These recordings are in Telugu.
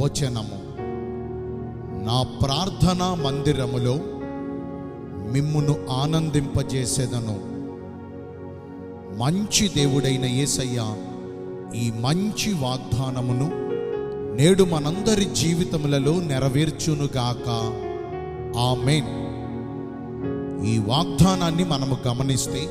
వచనము. నా ప్రార్థనా మందిరములో మిమ్మును ఆనందింపజేసేదను. మంచి దేవుడైన యేసయ్య ఈ మంచి వాగ్దానమును నేడు మనందరి జీవితములలో నెరవేర్చునుగాక ఆమెన్. ఈ వాగ్దానాన్ని మనము గమనిస్తే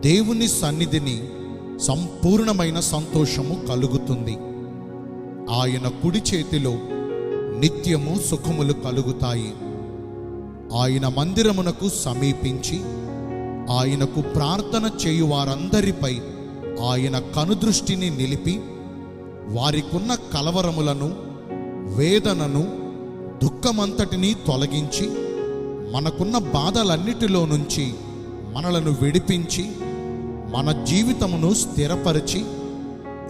దేవుని సన్నిధిని సంపూర్ణమైన సంతోషము కలుగుతుంది. ఆయన కుడి చేతిలో నిత్యము సుఖములు కలుగుతాయి. ఆయన మందిరమునకు సమీపించి ఆయనకు ప్రార్థన చేయు వారందరిపై ఆయన కనుదృష్టిని నిలిపి వారికున్న కలవరములను వేదనను దుఃఖమంతటినీ తొలగించి మనకున్న బాధలన్నిటిలో నుంచి మనలను విడిపించి మన జీవితమును స్థిరపరిచి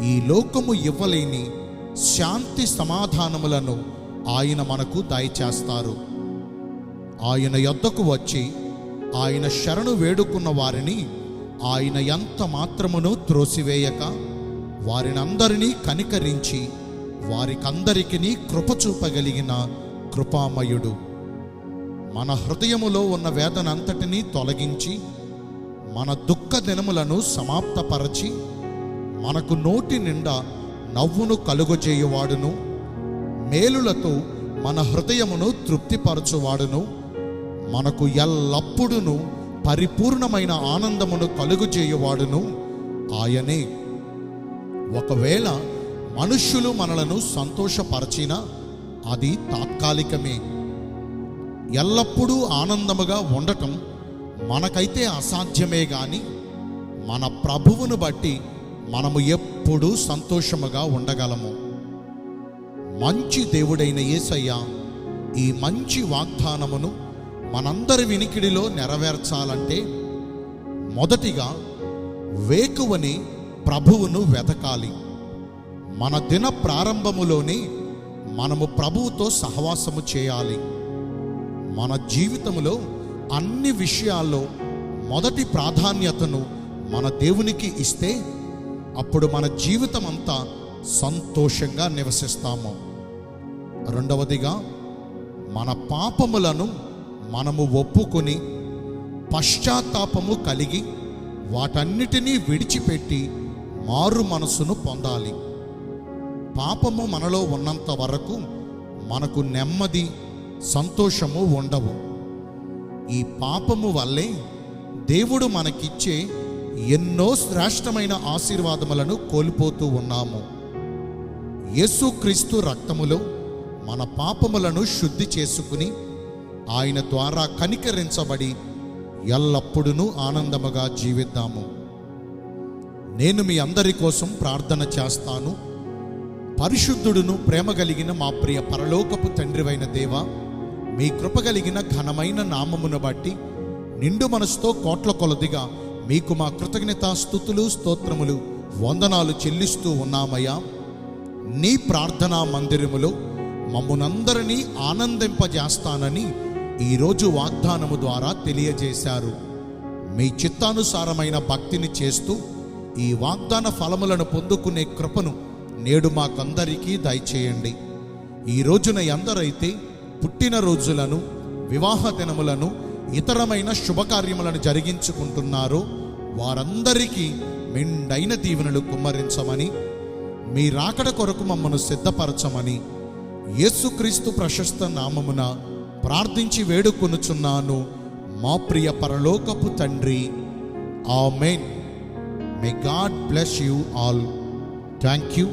ఈ లోకము ఇవ్వలేని శాంతి సమాధానములను ఆయన మనకు దయచేస్తారు. ఆయన యొద్దకు వచ్చి ఆయన శరణు వేడుకున్న వారిని ఆయన ఎంత మాత్రమును త్రోసివేయక వారినందరినీ కనికరించి వారికందరికీ కృప చూపగలిగిన కృపామయుడు. మన హృదయములో ఉన్న వేదనంతటినీ తొలగించి మన దుఃఖ దినములను సమాప్తపరచి మనకు నోటి నిండా నవ్వును కలుగజేయువాడును మేలులతో మన హృదయమును తృప్తిపరచువాడును మనకు ఎల్లప్పుడును పరిపూర్ణమైన ఆనందమును కలుగజేయువాడును ఆయనే. ఒకవేళ మనుష్యులు మనలను సంతోషపరచినా అది తాత్కాలికమే. ఎల్లప్పుడూ ఆనందముగా ఉండటం మనకైతే అసాధ్యమే గాని మన ప్రభువును బట్టి మనము ఎప్పుడు సంతోషముగా ఉండగలము. మంచి దేవుడైన యేసయ్య ఈ మంచి వాగ్దానమును మనందరి వినికిడిలో నెరవేర్చాలంటే మొదటిగా వేకువని ప్రభువును వెతకాలి. మన దిన ప్రారంభములోనే మనము ప్రభువుతో సహవాసము చేయాలి. మన జీవితములో అన్ని విషయాల్లో మొదటి ప్రాధాన్యతను మన దేవునికి ఇస్తే అప్పుడు మన జీవితం అంతా సంతోషంగా నివసిస్తాము. రెండవదిగా మన పాపములను మనము ఒప్పుకొని పశ్చాత్తాపము కలిగి వాటన్నిటినీ విడిచిపెట్టి మారు మనసును పొందాలి. పాపము మనలో ఉన్నంత వరకు మనకు నెమ్మది సంతోషము ఉండవు. ఈ పాపము వల్లే దేవుడు మనకిచ్చే ఎన్నో శ్రేష్టమైన ఆశీర్వాదములను కోల్పోతూ ఉన్నాము. యేసుక్రీస్తు రక్తములో మన పాపములను శుద్ధి చేసుకుని ఆయన ద్వారా కనికరించబడి ఎల్లప్పుడూ ఆనందముగా జీవిద్దాము. నేను మీ అందరి కోసం ప్రార్థన చేస్తాను. పరిశుద్ధుడును ప్రేమ కలిగిన మా ప్రియ పరలోకపు తండ్రివైన దేవ మీ కృప కలిగిన ఘనమైన నామమును బట్టి నిండు మనసుతో కోట్ల కొలదిగా మీకు మా కృతజ్ఞత స్థుతులు స్తోత్రములు వందనాలు చెల్లిస్తూ ఉన్నామయ్యా. నీ ప్రార్థనా మందిరములో మమ్మునందరినీ ఆనందింపజేస్తానని ఈరోజు వాగ్దానము ద్వారా తెలియజేశారు. మీ చిత్తానుసారమైన భక్తిని చేస్తూ ఈ వాగ్దాన ఫలములను పొందుకునే కృపను నేడు మాకందరికీ దయచేయండి. ఈ రోజున ఎందరైతే పుట్టినరోజులను వివాహ దినములను ఇతరమైన శుభకార్యములను జరిగించుకుంటున్నారో వారందరికీ మెండైన దీవెనలు కుమ్మరించమని మీ రాకడ కొరకు మమ్మను సిద్ధపరచమని యేసుక్రీస్తు ప్రశస్త నామమున ప్రార్థించి వేడుకొనుచున్నాను. మా ప్రియ పరలోకపు తండ్రి amen. May God bless you all thank you